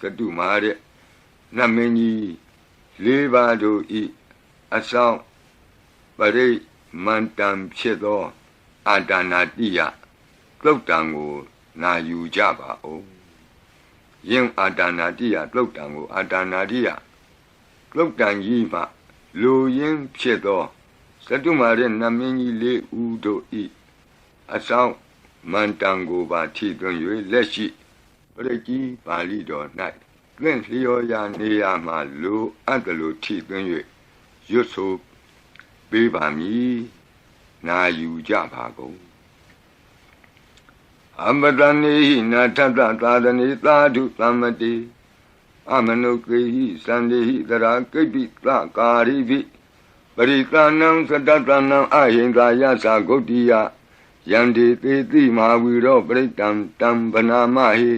သတုမာတဲ့နတ်မင်းကြီးလေးပါးတို့ဤအဆောင်ပရိမန္တံဖြစ်သောအာတာနာတိယသုတ်တံကိုနာယူကြပါဦးယင်အာတာနာတိယသုတ်တံကိုအာတာနာတိယသုတ်တံကြီးမှလူရင်းဖြစ်သောသတုမာရဲ့နတ်မင်းကြီးလေးဦးတို့ဤအဆောင်မန္တံကိုပါထိသွင်း၍လက်ရှိ ပရိကြီးပါဠိတော်၌သင်လျော်ရာနေရာမှာလူအပ်တယ်လို့ထိသွင်း၍ရွတ်ဆိုပေးပါမည်နာယူကြပါကုန်အမတနေဟိနာထတသာသနေသာဓုသမ္မတိအမနုကေဟိသန္တိဟိသရာကိပိသကာရိပိပရိသနံသတ္တတနံအဟိန္ဒာယသဂုတ်တိယယန္တိသေတိမဟာဝီရောပရိတံတံဗနာမဟိ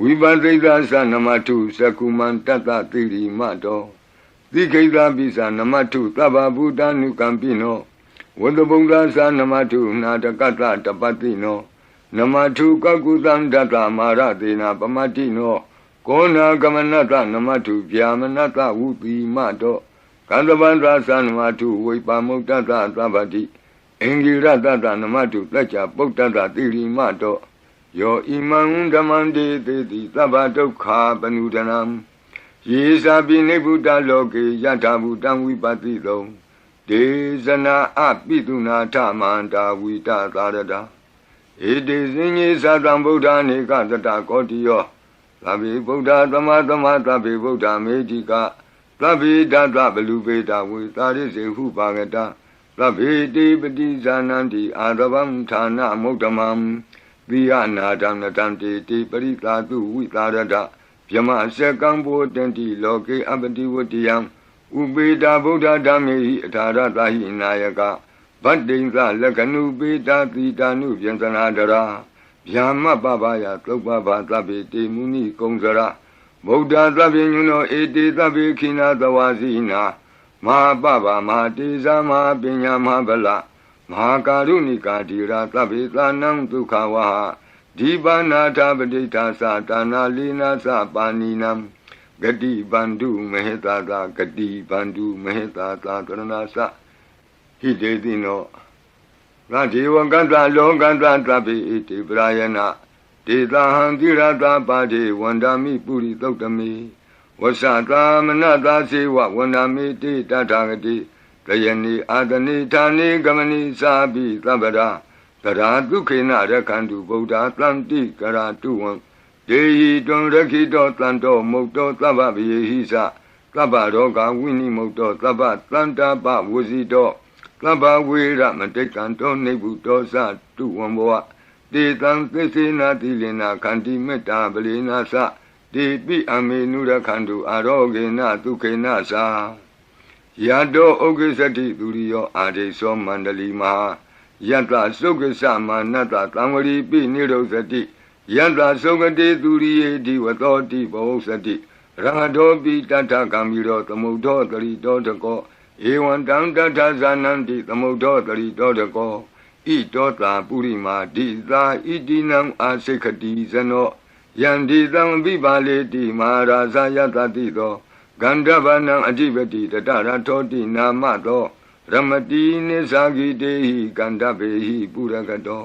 ဝိပသိဒသနမထုသကုမန္တတတိရိမတောတိခိတပိသနမထုသဗ္ဗဗုဒ္ဓ ानु ကံပိနောဝတ္တဗုဒ္ဓသနမထုနာတကတတပတိနောနမထုကကုသံတတမာရတေနာပမတိနောကောနာကမနတနမထုဗျာမနတဝုတိမတောကန္တဗန္ဒသနမထုဝိပါမုတ်တတသဗ္ဗတိအင်္ဂိရတတနမတုတ္ကြပုတ္တတတိရိမတော ယောဣမံဓမ္မံတေတိတိသဗ္ဗဒုက္ခပနုဒနံယေဇာပိနိဗ္ဗုတလောကေယထာဘူတံဝိပတိတုံဒေဇနာအပိတုနာထမန္တာဝိတသာရတာဧတေဇင်ကြီးသတံဗုဒ္ဓနေကသတကောတိယောသဗ္ဗေဗုဒ္ဓသမသမသဗ္ဗေဗုဒ္ဓမေတိကသဗ္ဗေတတဘလူပေတဝေသာရိစေဟုပါကတာသဗ္ဗေတိပတိဇာနန္တိအာရဗံဌာနမုဒ္ဓမံ သီယနာတံနတံတေတိပရိသာတုဝိသာရတဗျမအစကံဘောတန္တိလောကေအပတိဝတ္တယံဥပေတာဗုဒ္ဓဓမ္မေဟိအထာရတာဟိနာယကဗတ္တိံသလက္ခဏုပေတာတိတာနုပြန်စနာတရာဗျာမပပယသုပ္ပဘာသဗ္ဗေတေမုနိကုံစရဗုဒ္ဓသဗ္ဗညုနောဧတေသဗ္ဗေခိနာသဝါစီနာမဟာပပမဟာတေဇာမဟာပညာမဟာဗလ မဟာကာရုဏိကာတိရာသဗ္ဗေသာနံဒုက္ခဝဟဒီပါနာထပဋိဌာသတာနာလိနာသပါဏိနံဂတိဗန္ဓုမဟေတာသာဂတိဗန္ဓုမဟေတာသာကရဏသဟိတေတိနောငါဒေဝကတ္တလောကတ္တသဗ္ဗေဣတိပရာယနာဒေသဟံသီရတာပါတိဝန္ဒာမိပုရိသုတ်တမိဝဆသာမနတာစေဝဝန္ဒမေတိတထာဂတိ ကယနိအာတနိဌာနိကမနိသာပိသဗ္ဗရာတရာဒုခေနရခန္တုဗုဒ္ဓသံတိကရာတုဝံဒေဟိတွံရခိတောတန်တောမုတ်တောသဗ္ဗဗယေဟိသသဗ္ဗရောဂဝိနိမုတ်တောသဗ္ဗတန္တာပဝစီ တောသဗ္ဗဝေရမတိကံတောနေဗုတောသတုဝံဘောတေတံသစ္စေနာတိလင်နာခန္တိမေတ္တာပလီနာသတိပိအမေနုရခန္တုအာရောဂေနဒုခေနသာ ယတောဥက္ကိစတိသူရိယောအာဒိသောမန္တလီမဟာယတသုက္ကစမာနတသံဝရီပိနိရောဇတိယတသုကတိသူရိယေဒီဝသောတိဘောဇတိရဟတောပိတတ္ထကံမိရောသမုဒ္ဒောတရိတောတကောဧဝံတံတထဇာနန္တိသမုဒ္ဒောတရိတောတကောဣတောတာပုရိမာဒိသာဣတိနံအာစိခတိဇနောယန္တိသံပိပါလေတိမဟာရာဇယတတိသော ဂန္ဓဗနံအဓိပတိတတရထောတိနာမသောရမတိနိသဂိတေဟိကန္ဓဗေဟိပုရကတော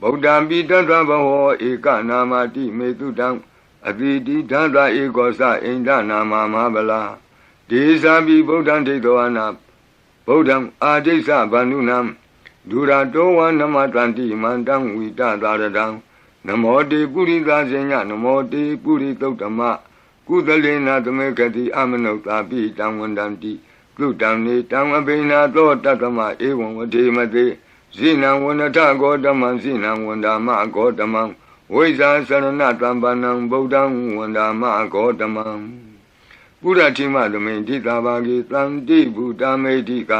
ဗုဒ္ဓံပိတသဘဝောဧကနာမတိမေတုတံအတိတိဓာတဧကောသအိန္ဒနာမမဟာဗလာဒေသပိဗုဒ္ဓံဒိဋ္ဌောနာဗုဒ္ဓံအာဒိဋ္ဌဗန္ဓုနံဒုရတောဝနမတန္တိမန္တံဝိတသာရတံနမောတေပုရိသဇေညနမောတေပုရိသုတ်တမ ကုသလေနာသမေကတိအမနုဿာပိတံဝန္တံတိကုတံနေတံအဘိနာသောတတမဧဝံဝတိမတိဇိနံဝန္တဂောတမံဇိနံဝန္ဒာမဂောတမံဝိဇာသရဏတံပနံဗုဒ္ဓံဝန္ဒာမဂောတမံပုရတိမသမိန်တိတာဘာဂေသံတိဘူတမေတိက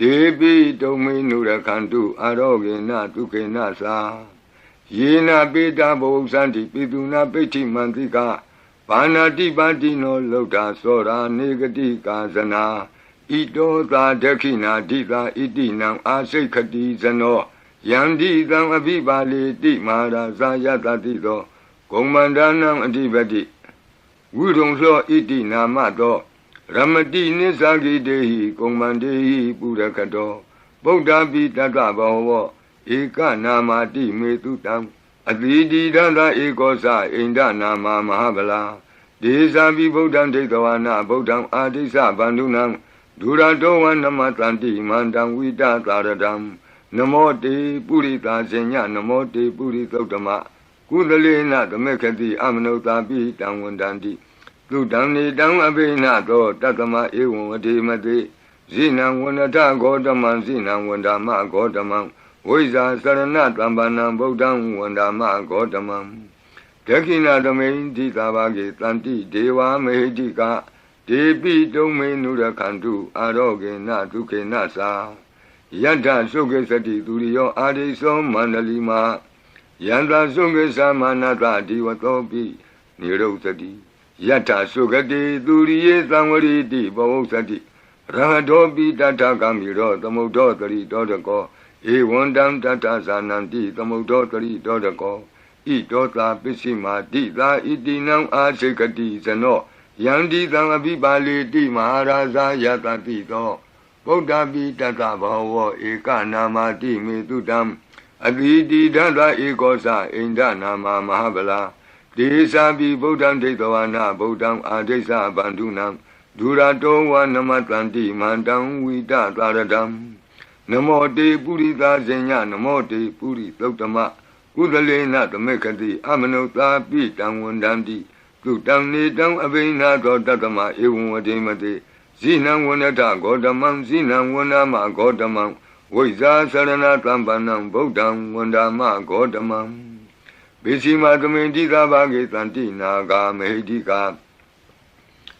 ဒေပိတုံမေနုရခန္တုအာရောဂေနဒုက္ခေနသာယေနပေတာဘုဇန္တိပိတုနာပိဋ္ဌိမန္တိက ဘာနာတိပါတိနောလုဒ္ဓသောရာနေဂတိကာဇနာဣတောသာဒခိနာဒိသာဣတိနံအာစိတ်ခတိဇနောယန္တိသံအဘိပါလေတိမဟာရာဇာယတတိသောဂုံမန္ဒနံအဓိပတိဝိရုံသောဣတိနာမသောရမတိနိစ္စဂိတေဟိကုံမန္တေဟိပုရခတောဗုဒ္ဓပိတတ္တဘောဝဧကနာမတိမေတုတံ အတိတိဒန္တဧကောသအိန္ဒနာမမဟာဗလာဒေဇာပိဗုဒ္ဓံဒိဋ္ဌဝါနဗုဒ္ဓံအာဒိစ္စဗန္ဓုနံဒုရတောဝနမတန္တိမန္တံဝိတသာရတံနမောတေပုရိသာဇညနမောတေပုရိသုတ်တမကုသလေနသမေခတိအမနုဿာပိတံဝန္တန္တိသုတံနေတံအဘိနသောတတ္တမဧဝံဝတိမတိဇိနံဝန္တဂောတမံဇိနံဝန္ဒမဂောတမံ ဝိဇာစရဏတမ္ပနံဗုဒ္ဓံဝန္ဒမဂောတမံဒခိဏသမိန်တိသာဘာကေတန္တိဒေဝမေဟိတိကဒေပိတုံမေနုရခန္တုအာရောဂေနဒုခေနသာယတ္ထသုခေစတိသူရိယောအာရိသောမန္တလီမာယန္တာသုခေသမနတဒီဝသောပိနိရုသတိယတ္ထသုခတိသူရိယေသံဝရိတိဘဝုသတိရဟတောပိတတကမိရောသမုဒ္ဒောတရိတောတကော ဧဝံတံတတဇာနန္တိသမုဒ္ဒောတရိတောတကောဣတောတာပစ္စည်းမာတိသာဣတိနံအာစိကတိဇနောယန္တိသံအပိပါလေတိမဟာရာဇာယတတိသောဗုဒ္ဓပိတတဘောဝဧကနာမတိမေတုတံအတိတိဒန္တဧကောသအိန္ဒနာမမဟာဗလာဒေသာပိဗုဒ္ဓံဒိဋ္ဌဝါနဗုဒ္ဓံအာဒိစ္စဗန္ဓုနံဒုရတောဝနမတန္တိမန္တံဝိတသာရတံ နမောတေပုရိသာဇညနမောတေပုရိသုတ်တမကုသလေနသမေခတိအမနုသာပိတံဝန္တန္တိသုတံနေတံအဘိနာသောတတ္တမဧဝံဝတိမတိဇိနံဝနတဂေါတမံဇိနံဝနမဂေါတမံဝိဇာသရဏတံပန္နံဗုဒ္ဓံဝန္ဒမဂေါတမံဘေစီမသမိန်တိသာဘာဂေတန္တိနာဂာမေဟိတိကာ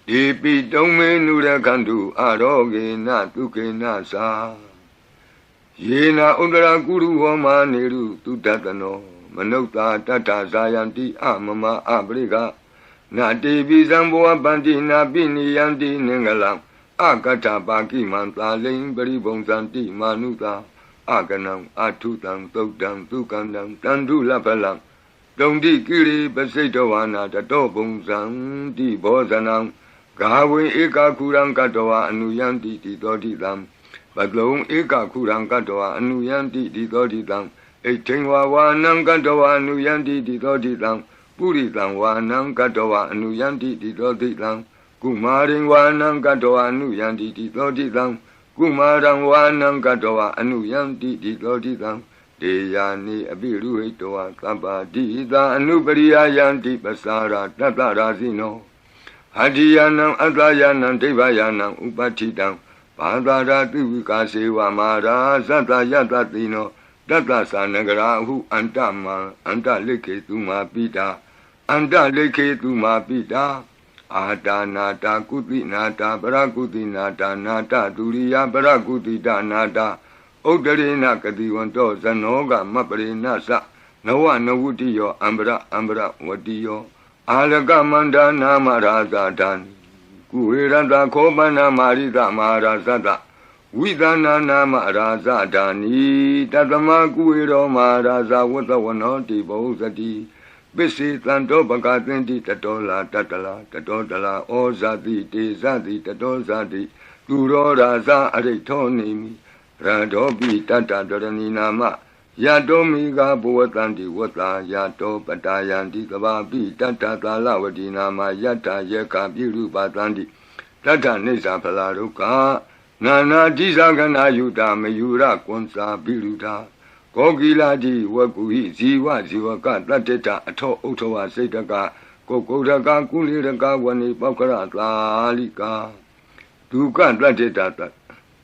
ဒီပိတုံမေနုရခန္တုအာရောဂေနဒုခေနသာ ယေနာဥဒရာကုရုဟောမာနေရုသူတတနောမနုဿာတတ္ထဇာယန္တိအမမအပရိကနာတိပိဇံဘောပန္တိနာပိနိယန္တိနင်္ဂလံအကတ္ထပါကိမံသာလိန်ပရိဘုံဇန္တိမာနုသာအကနံအထုတံသုတ်တံသုကန္တံတန္တုလပလံတုံတိကိရိပစိတ်တော်ဝါနာတတောဘုံဇံတိဘောဇနံဂါဝေဧကခုရံကတဝအနုယန္တိတိသောတိတံ ပတလုံးဧကခုရံကတဝအနုယန္တိတိသောတိတံဣထိန်ဝါဝါနံကတဝအနုယန္တိတိသောတိတံပုရိတံဝါနံကတဝအနုယန္တိတိသောတိတံကုမာရိဝါနံကတဝအနုယန္တိတိသောတိတံကုမာရံဝါနံကတဝအနုယန္တိတိသောတိတံဒေယာနိအပိရုဟိတောသဗ္ဗတိသာအနုပရိယယန္တိပစာရတတ္တရာစီနောအတ္တိယနံအတ္တယနံဒိဗ္ဗယနံဥပဋ္ဌိတံ ဘာသာရာတိဝိကာစေဝမာရာသတ္တယတတိနောတတ္တသာနဂရာဟုအန္တမံအန္တလိခေသူမာပိတာအန္တလိခေသူမာပိတာအာတာနာတာကုတိနာတာပရကုတိနာတာနာတာဒုရိယပရကုတိတာနာတာဥဒရေနကတိဝန္တောဇနောကမပရိနသနဝနဝုတိယောအံပရအံပရဝတိယောအာလကမန္တနာမရာဇာတံ ကုဝေရတခောပနာမာရိတမဟာရာဇတဝိသနာနာမရာဇဒာနီတတမကုဝေရောမဟာရာဇဝတ္တဝနောတိဘောဇတိပစ္စေတံတောပကသင်တိတတောလာတတလာတတောတလာဩဇာတိတေဇတိတတောဇာတိသူရောရာဇအရိထောနေမိရတောပိတတ္တတရဏီနာမ ယတောမိကဘဝတန္တိဝတ္တာယတောပတာယန္တိကဘာပိတတ္တသာလဝတိနာမယတ္တယေကပိရုပသန္တိတတ္တနိစ္စဖလာဒုက္ခနာနာတိသကနာယုတာမယုရကွန်စာပိရုတာကောကိလာတိဝကုဟိဇီဝဇီဝကတတ္တတအထောဥထောဝစိတ်တကကိုကုရကကုလိရကဝဏိပောက္ခရသာလိကာဒုက္ခတတ္တတ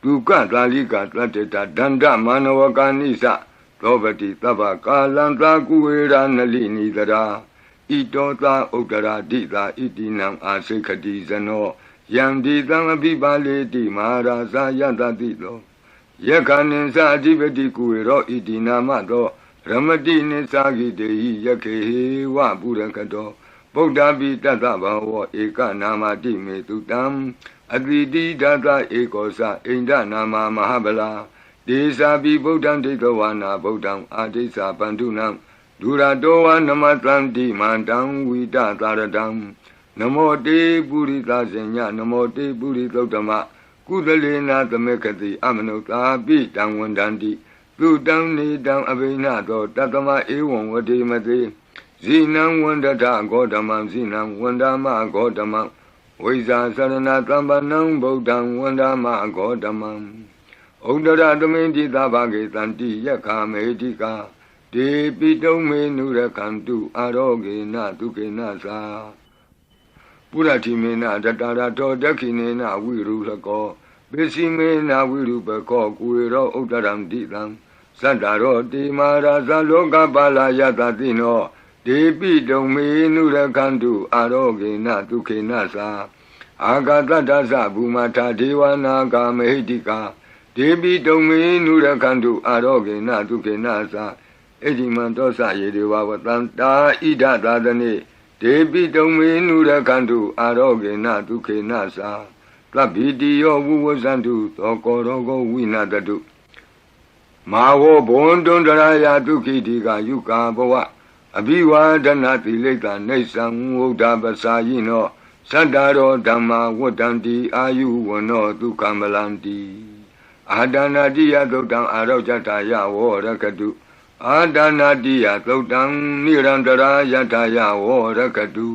ဒုက္ခသာလိကာတတ္တတဒန္တမနဝကာနိသ သောပတိသဗ္ဗကာလံသာကုဝေရနလိနိတရာဣတောသာဥဒရာတိသာဣတိနံအာစိခတိဇနောယံဒီသံအပိပါလေတိမဟာရာဇယတတိလောယက္ခဏင်္စအဓိပတိကုဝေရောဣတိနာမသောရမတိနိသဂိတေဟိယခေဝပုရကတောဗုဒ္ဓပိတတ္တဘောဧကနာမတိမေတုတံအတိတိဒသဧကောသအိန္ဒနာမမဟာဗလာ ဒေသာပိဗုဒ္ဓံဒိဋ္ဌဝါနာဗုဒ္ဓံအာဒိသပန္တုနံဒုရတောဝနမတန္တိမန္တံဝိတသာရတံနမောတေပုရိသဇင်ညနမောတေပုရိသုတ္တမကုသလေနာသမေခတိအမနုသာပိတံဝန္တန္တိသူတံနေတံအဘိနသောတတမဧဝံဝတိမတိဇိနံဝန္တထဂေါတမံဇိနံဝန္ဒမဂေါတမံဝိဇာသရဏသမ္ပနံဗုဒ္ဓံဝန္ဒမဂေါတမံ ဩဒရသမိန်တိသဘာဂေတန္တိယက္ခမေတိကာဒေပိတုံမေနုရကန္တုအာရောဂေနဒုက္ခေနသာပုရတိမေနတတရာတောဒက္ခိနေနဝိရုလကောပိစီမေနဝိရုပကောကုေရောဥဒ္ဒရံတိတံသတ္တရောတိမာရာဇလောကပါလာယတတိနောဒေပိတုံမေနုရကန္တုအာရောဂေနဒုက္ခေနသာအာဂတတ္တသဘူမထာဒေဝနာဂာမဟိတိကာ ဒေပိတုံမေနုရကန္တုအာရောဂေနဒုက္ခေနသာအဋ္ဌိမံတောသယေဒေဝဝတံတာဣဒသာသနေဒေပိတုံမေနုရကန္တုအာရောဂေနဒုက္ခေနသာသဗ္ဗိတိယောဝုဝဇန္တုသောကောရောဂောဝိနာတတုမာဝဘွန်တွန်တရာယဒုက္ခိတိကယုကာဘဝအဘိဝါဒနာတိလိကနေသံဝုဒ္ဓပစာယိနောသတ္တရောဓမ္မာဝတ္တန္တိအာယုဝနောဒုက္ခမလန္တိ အာဒနာတိယသုတ်တံအာရောဇတယဝရကတုအာဒနာတိယသုတ်တံနိရန္တရာယတယဝရကတု